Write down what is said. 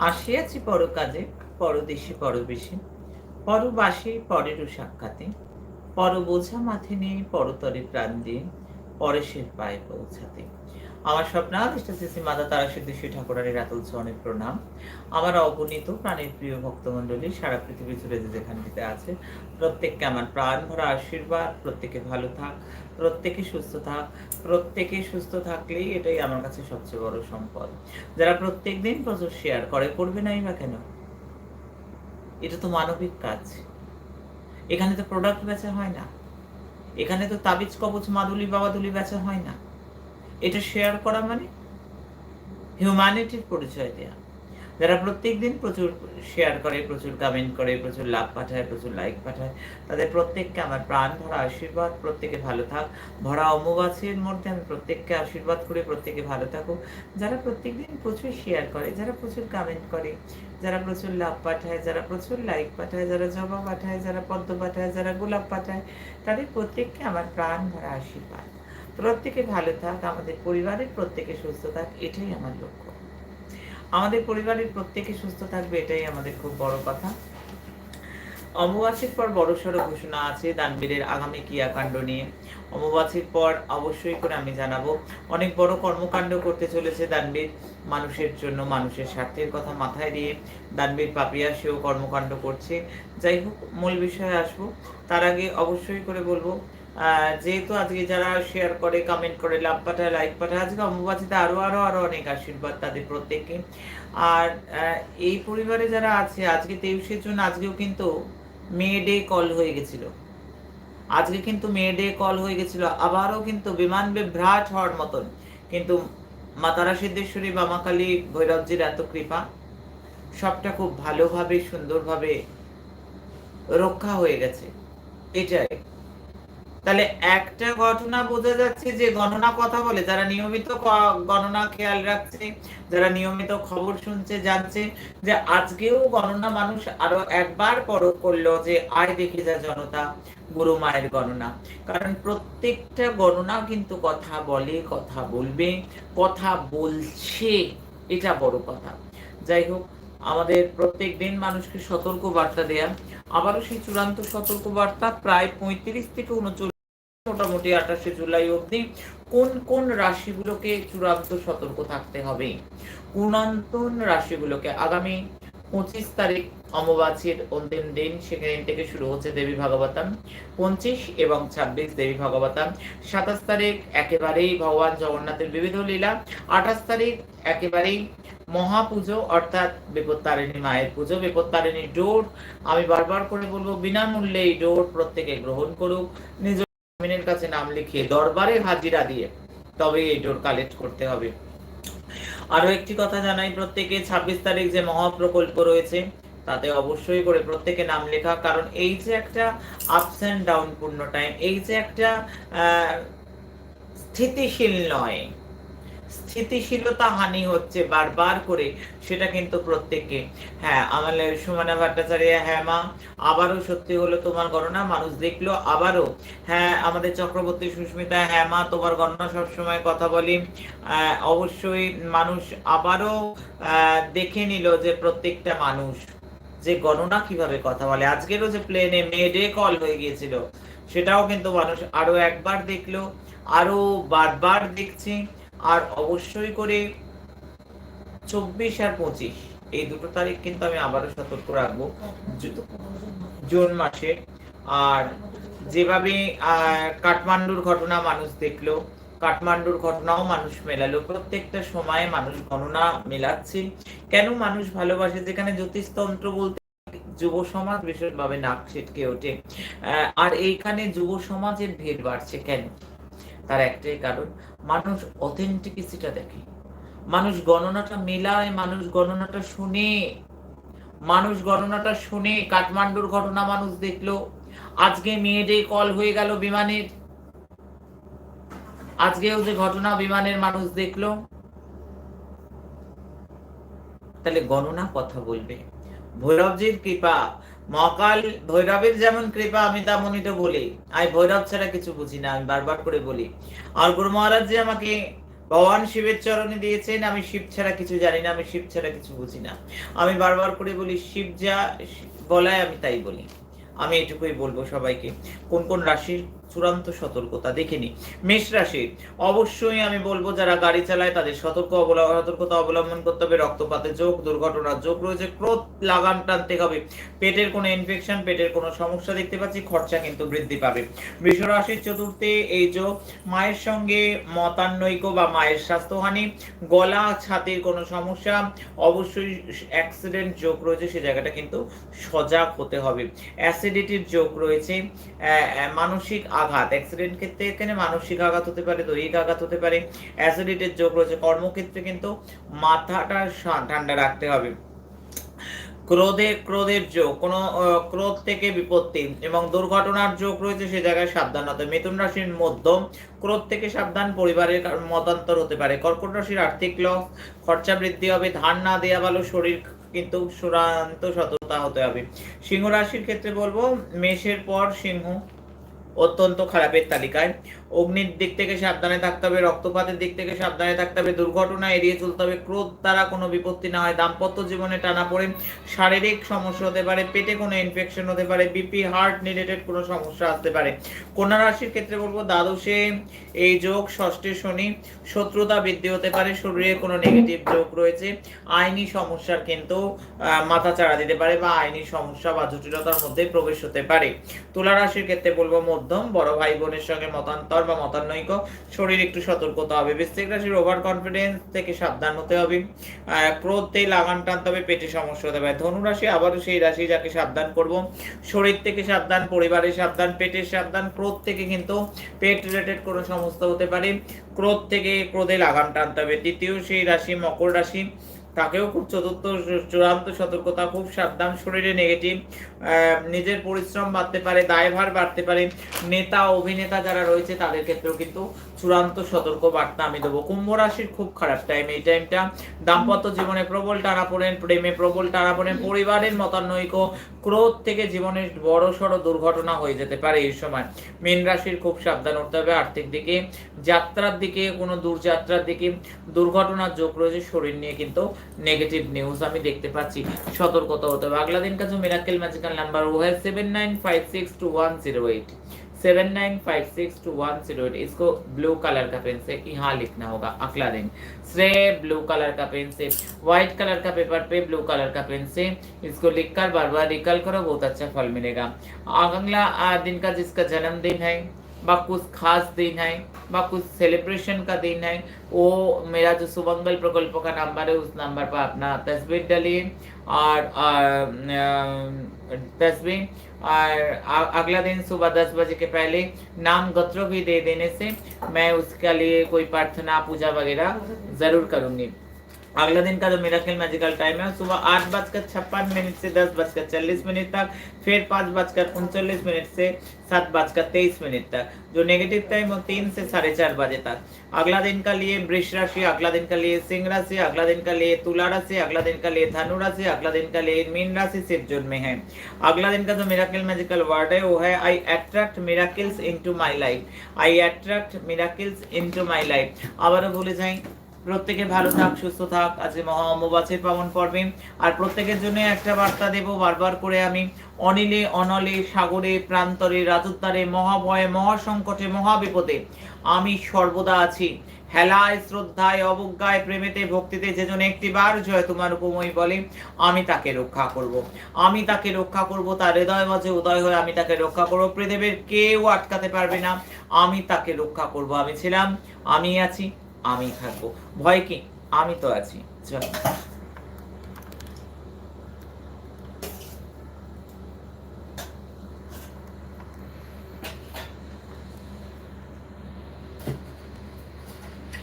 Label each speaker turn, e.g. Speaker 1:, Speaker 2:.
Speaker 1: আসিয়াছি পর কাজে পরদেশে পরবেশে। পরবাসে পরেরও সাক্ষাতে। পর বোঝা মাথে নিয়ে পরতরে প্রাণ দিয়ে, পরেশের পায়ে পৌঁছাতে। আমার স্বপ্নাধিষ্ঠা শ্রী মাতা তারা সিদ্ধেশ্বরী ঠাকুরানের রাতুল অনেক প্রণাম। আমার অগণিত প্রাণের প্রিয় ভক্তমণ্ডলী, সারা পৃথিবী জুড়ে যে যেখানটিতে আছে, প্রত্যেককে আমার প্রাণ ভরা আশীর্বাদ, প্রত্যেকে ভালো থাক, প্রত্যেকে সুস্থ থাক, প্রত্যেকে সুস্থ থাকলেই এটাই আমার কাছে সবচেয়ে বড় সম্পদ। যারা প্রত্যেক দিন প্রচুর শেয়ার করে, করবে নাই বা কেন? এটা তো মানবিক কাজ। এখানে তো প্রোডাক্ট বেচা হয় না। এখানে তো তাবিজ, কবচ, মাদুলি, বাবাদুলি বেচা হয় না। এটা শেয়ার করা মানে? হিউম্যানিটির পরিচয় দেয়া। যারা প্রত্যেক দিন প্রচুর শেয়ার করে, প্রচুর কমেন্ট করে, প্রচুর লাভ পাঠায়, প্রচুর লাইক পাঠায়, তাদের প্রত্যেককে আমার প্রাণ ভরা আশীর্বাদ, প্রত্যেকে ভালো থাক। ভরা অমুবাসীর মধ্যে আমি প্রত্যেককে আশীর্বাদ করে, প্রত্যেকে ভালো থাকুক। যারা প্রত্যেক দিন প্রচুর শেয়ার করে, যারা প্রচুর কমেন্ট করে, যারা প্রচুর লাভ পাঠায়, যারা প্রচুর লাইক পাঠায়, যারা জবা পাঠায়, যারা পদ্ম পাঠায়, যারা গোলাপ পাঠায়, তাদের প্রত্যেককে আমার প্রাণ ভরা আশীর্বাদ। প্রত্যেকে ভালো থাক, আমাদের পরিবারের প্রত্যেকে সুস্থ থাক, এটাই আমার লক্ষ্য। আমাদের পরিবারের প্রত্যেকে সুস্থ থাকবে, এটাই আমাদের খুব বড় কথা। অমাবাসীর পর বড়সড় ঘোষণা আছে, দানবীরের আগামী ক্রিয়াকাণ্ড নিয়ে। অমাবাসীর পর অবশ্যই করে আমি জানাব, অনেক বড় কর্মকাণ্ড করতে চলেছে দানবীর, মানুষের জন্য, মানুষের স্বার্থের কথা মাথায় দিয়ে দানবীর পাপিয়া সেও কর্মকাণ্ড করছে। যাই হোক, মূল বিষয়ে আসব। তার আগে অবশ্যই করে বলব যেহেতু আজকে যারা শেয়ার করে কমেন্ট করে লাভ পাঠায় লাইক পাঠায়, আজকে অম্বুবাচিতে আরও আরও আরও অনেক আশীর্বাদ তাদের প্রত্যেককে। আর এই পরিবারে যারা আছে, আজকে তেইশে জুন, আজকেও কিন্তু মে ডে কল হয়ে গেছিল। আজকে কিন্তু মে ডে কল হয়ে গেছিল। আবারও কিন্তু বিমান বিভ্রাট হওয়ার মতন। কিন্তু মাতারা সিদ্ধেশ্বরী বামাকালী ভৈরবজির এত কৃপা, সবটা খুব ভালোভাবে, সুন্দরভাবে রক্ষা হয়ে গেছে। এটাই। তাহলে একটা ঘটনা বোঝা যাচ্ছে যে গণনা কথা বলে, যারা নিয়মিত গণনা খেয়াল রাখছে, যারা নিয়মিত খবর শুনছে, জানছে যে আজকেও গণনা মানুষ আরও একবার পরখ করল যে আয় দেখে যা জনতা, গুরু মায়ের গণনা। কারণ প্রত্যেকটা গণনা কিন্তু কথা বলে, কথা বলবে, কথা বলছে, এটা বড় কথা। যাই হোক, আমাদের প্রত্যেক দিন মানুষকে সতর্ক বার্তা দেয়া আবারও সেই চূড়ান্ত সতর্ক বার্তা প্রায় পঁয়ত্রিশ থেকে উনচল্লিশ মোটামুটি আঠাশে জুলাই অবধি কোন কোন রাশিগুলোকে চূড়ান্ত সতর্ক থাকতে হবে? পূর্ণান্তন রাশিগুলোকে আগামী পঁচিশ তারিখ অমাবাসীর অন্তিম দিন, সেখান থেকে শুরু হচ্ছে দেবী ভাগবতাম। পঁচিশ এবং ছাব্বিশ দেবী ভাগবতাম। সাতাশ তারিখ একেবারেই ভগবান জগন্নাথের বিবিধ লীলা। আঠাশ তারিখ একেবারেই মহাপুজো, অর্থাৎ বিপত্তারিণী মায়ের পুজো। বিপত্তারিণী ডোর আমি বারবার করে বলব, বিনামূল্যে এই ডোর প্রত্যেকে গ্রহণ করুক। নিজ আমিনের কাছে নাম লিখিয়ে দরবারে হাজিরা দিয়ে তবে এই ডোর কালেক্ট করতে হবে। আরও একটি কথা জানাই, প্রত্যেকে ছাব্বিশ তারিখ যে মহাপ্রকল্প রয়েছে, তাতে অবশ্যই করে প্রত্যেকে নাম লেখা, কারণ এই যে একটা আপস অ্যান্ড ডাউন পূর্ণ টাইম এই যে একটা স্থিতিশীল নয়। স্থিতিশীলতা হানি হচ্ছে বারবার করে, সেটা কিন্তু প্রত্যেককে। হ্যাঁ আমাদের সুমনা ভট্টাচার্য হ্যাঁ মা, আবারও সত্যি হলো তোমার গণনা, মানুষ দেখল, আবারও। হ্যাঁ আমাদের চক্রবর্তী সুস্মিতা হ্যাঁ মা, তোমার গণনা সবসময় কথা বলি। অবশ্যই মানুষ আবারও দেখে নিল যে প্রত্যেকটা মানুষ যে গণনা কীভাবে কথা বলে। আজকেরও যে প্লেনে মেডে কল হয়ে গিয়েছিল, সেটাও কিন্তু মানুষ আরও একবার দেখল আরও বারবার দেখছি। আর অবশ্যই করে চব্বিশ আর পঁচিশ। এই দুটো তারিখ কিন্তু আমি আবারও সতর্ক রাখব। জুন মাসে। আর যেভাবে কাঠমান্ডুর ঘটনা মানুষ দেখল, কাঠমান্ডুর ঘটনাও মানুষ মেলালো। প্রত্যেকটা সময়ে মানুষ গণনা মেলাচ্ছে। কেন মানুষ ভালোবাসে? যেখানে জ্যোতিষতন্ত্র বলতে যুব সমাজ বিশেষভাবে নাক ছিটকে ওঠে। আর এইখানে যুব সমাজের ভিড় বাড়ছে কেন? তার একটাই কারণ, মানুষ অথেন্টিকিসিটা দেখে। মানুষ গণনাটা মেলায়, মানুষ গণনাটা শুনে। মানুষ গণনাটা শুনে কাঠমান্ডুর ঘটনা মানুষ দেখল। আজকে মেয়েডে কল হয়ে গেল বিমানের, আজকেও যে ঘটনা বিমানের মানুষ দেখল। তাহলে গণনা কথা বলবে। ভৈরবজির কৃপা মহাকাল ভৈরবের যেমন কৃপা, আমি তেমনই তো বলি। আমি ভৈরব ছাড়া কিছু বুঝি না, আমি বারবার করে বলি। আর গুরু মহারাজ যে আমাকে ভগবান শিবের চরণে দিয়েছেন, আমি শিব ছাড়া কিছু জানি না, আমি শিব ছাড়া কিছু বুঝি না। আমি বারবার করে বলি, শিব যা বলায় আমি তাই বলি। আমি এটুকুই বলব সবাইকে। কোন কোন রাশির চূড়ান্ত সতর্কতা দেখে নি মেষ রাশি, অবশ্যই আমি বলব যারা গাড়ি চালায় তাদের সতর্ক সতর্কতা অবলম্বন করতে হবে। রক্তপাতের যোগ, দুর্ঘটনার যোগ রয়েছে, ক্রোধ, লাগাম টানতে হবে। পেটের কোনো ইনফেকশন পেটের কোনো সমস্যা দেখতে পাচ্ছি, খরচা কিন্তু বৃদ্ধি পাবে। বৃষ রাশির চতুর্থে এই যোগ মায়ের সঙ্গে মতান্বৈক্য বা মায়ের স্বাস্থ্যহানি, গলা, ছাতির কোনো সমস্যা, অবশ্যই অ্যাক্সিডেন্ট যোগ রয়েছে, সে জায়গাটা কিন্তু সজাগ হতে হবে। অ্যাসিডিটির যোগ রয়েছে মানসিক আঘাত। অ্যাক্সিডেন্ট ক্ষেত্রে এখানে মানসিক আঘাত হতে পারে, দৈহিক আঘাত হতে পারে অ্যাসিডিটির যোগ রয়েছে। কর্মক্ষেত্রে কিন্তু মাথাটা ঠান্ডা রাখতে হবে। ক্রোধে, ক্রোধের যোগ, কোনো ক্রোধ থেকে বিপত্তি এবং দুর্ঘটনার যোগ রয়েছে, সে জায়গায় সাবধান হতে হবে। মিথুন রাশির মধ্যম ক্রোধ থেকে সাবধান পরিবারের মতান্তর হতে পারে। কর্কট রাশির আর্থিক লস খরচা বৃদ্ধি হবে ধান না দেয়া ভালো শরীর কিন্তু চূড়ান্ত সততা হতে হবে। সিংহ রাশির ক্ষেত্রে বলব, মেষের পর সিংহ। অত্যন্ত খারাপের তালিকায় অগ্নির দিক থেকে সাবধানে থাকতে হবে, রক্তপাতের দিক থেকে সাবধানে থাকতে হবে, দুর্ঘটনা এড়িয়ে চলতে হবে, ক্রোধ দ্বারা কোনো বিপত্তি না হয়, দাম্পত্য জীবনে টানা পড়ে, শারীরিক সমস্যা হতে পারে, পেটে কোনো ইনফেকশন হতে পারে বিপি হার্ট রিলেটেড কোনো সমস্যা আসতে পারে। কন্যা রাশির ক্ষেত্রে বলব, দ্বাদশে এই যোগ, ষষ্ঠে শনি, শত্রুতা বৃদ্ধি হতে পারে, শরীরে কোনো নেগেটিভ যোগ রয়েছে, আইনি সমস্যার কিন্তু মাথা চাড়া দিতে পারে বা আইনি সমস্যা বা জটিলতার মধ্যে প্রবেশ হতে পারে। তুলা রাশির ক্ষেত্রে বলব, মধ্যম, বড় ভাই বোনের সঙ্গে মতান্তর বা মতানৈক্য। শরীর একটু সতর্কতা হবে। বৃশ্চিক রাশির ওভার কনফিডেন্স থেকে সাবধান হতে হবে। আহ, ক্রোধে লাগান টানতে হবে পেটে সমস্যা হতে পারে। ধনু রাশি আবারও সেই রাশি যাকে সাবধান করব। শরীর থেকে সাবধান পরিবারের সাবধান পেটের সাবধান ক্রোধ থেকে কিন্তু পেট রিলেটেড কোনো সমস্যা হতে পারে। ক্রোধ থেকে ক্রোধে লাগাম টানতে হবে। তৃতীয় সেই রাশি মকর রাশি। তাকেও খুব চতুর্থ, চূড়ান্ত সতর্কতা, খুব সাবধান, শরীরে নেগেটিভ নিজের পরিশ্রম বাড়তে পারে, দায়ভার বাড়তে পারে। নেতা, অভিনেতা যারা রয়েছে, তাদের ক্ষেত্রেও কিন্তু চূড়ান্ত সতর্ক বার্তা আমি দেবো। কুম্ভ রাশির খুব খারাপ টাইম এই টাইমটা দাম্পত্য জীবনে প্রবল টানাপোড়েন প্রেমে প্রবল টানাপোড়েন পরিবারের মতানৈক্য, ক্রোধ থেকে জীবনের বড় সড়ো দুর্ঘটনা হয়ে যেতে পারে এই সময়। মীন রাশির খুব সাবধান হতে হবে আর্থিক দিকে, যাত্রার দিকে, কোনো দূরযাত্রার দিকে। দুর্ঘটনার যোগ রয়েছে শরীর নিয়ে কিন্তু নেগেটিভ নিউজ আমি দেখতে পাচ্ছি। সতর্কতা হতে হবে। আগলা দিন কাছে miracle magical number Y seven nine five six two one zero eight. Seven nine five six two one zero eight इसको ब्लू कलर का पेन से यहाँ लिखना होगा, अगला दिन। से ब्लू कलर का पेन से व्हाइट कलर का पेपर पे ब्लू कलर का पेन से इसको लिखकर बार बार रिकल करो, बहुत अच्छा फल मिलेगा। अगला दिन का जिसका जन्मदिन है कुछ खास दिन है बा कुछ सेलिब्रेशन का दिन है। वो मेरा जो सुमंगल प्रकल्प का नंबर है, उस नंबर पर अपना तस्वीर डालिए। और तस्वीर और अगला दिन सुबह दस बजे के पहले नाम गोत्र भी दे देने से मैं उसके लिए कोई प्रार्थना, पूजा वगैरह ज़रूर करूँगी। अगला दिन का जो मिराकल मैजिकल टाइम है सुबह आठ बजकर छप्पन मिनट से दस बजकर चालीस मिनट तक फिर पाँच बजकर उनचालीस मिनट से सात बजकर तेईस मिनट तक जो नेगेटिव टाइम वो तीन से साढ़े चार बजे तक अगला दिन का लिए वृष राशि अगला दिन का लिए सिंह राशि अगला दिन का लिए तुला राशि अगला दिन का लिए धनु राशि अगला दिन का लिए मीन राशि सिर्फ जोन में है अगला दिन का जो मिराकल मैजिकल वर्ड है वो है I attract miracles into my life I attract miracles into my life আবারও বলে যাই প্রত্যেকে ভালো থাক, সুস্থ থাক। আজকে মহা অম্বুবাচীর পাবন পর্বে। আর প্রত্যেকের জন্য একটা বার্তা দেব, বারবার করে আমি। অনিলে, অনলে, সাগরে, প্রান্তরে, রাজত্বারে, মহাভয়ে, মহাসংকটে, মহাবিপদে আমি সর্বদা আছি। হেলায়, শ্রদ্ধায়, অবজ্ঞায়, প্রেমেতে, ভক্তিতে যে জন একটিবার জয় তোমার উপময় বলে, আমি তাকে রক্ষা করব। আমি তাকে রক্ষা করব, তার হৃদয় মাঝে উদয় হয়ে আমি তাকে রক্ষা করব। পৃথিবীর কেউ আটকাতে পারবে না, আমি তাকে রক্ষা করব। আমি ছিলাম আমি আছি। আমি থাকব। ভয় কি? আমি তো আছি। জয়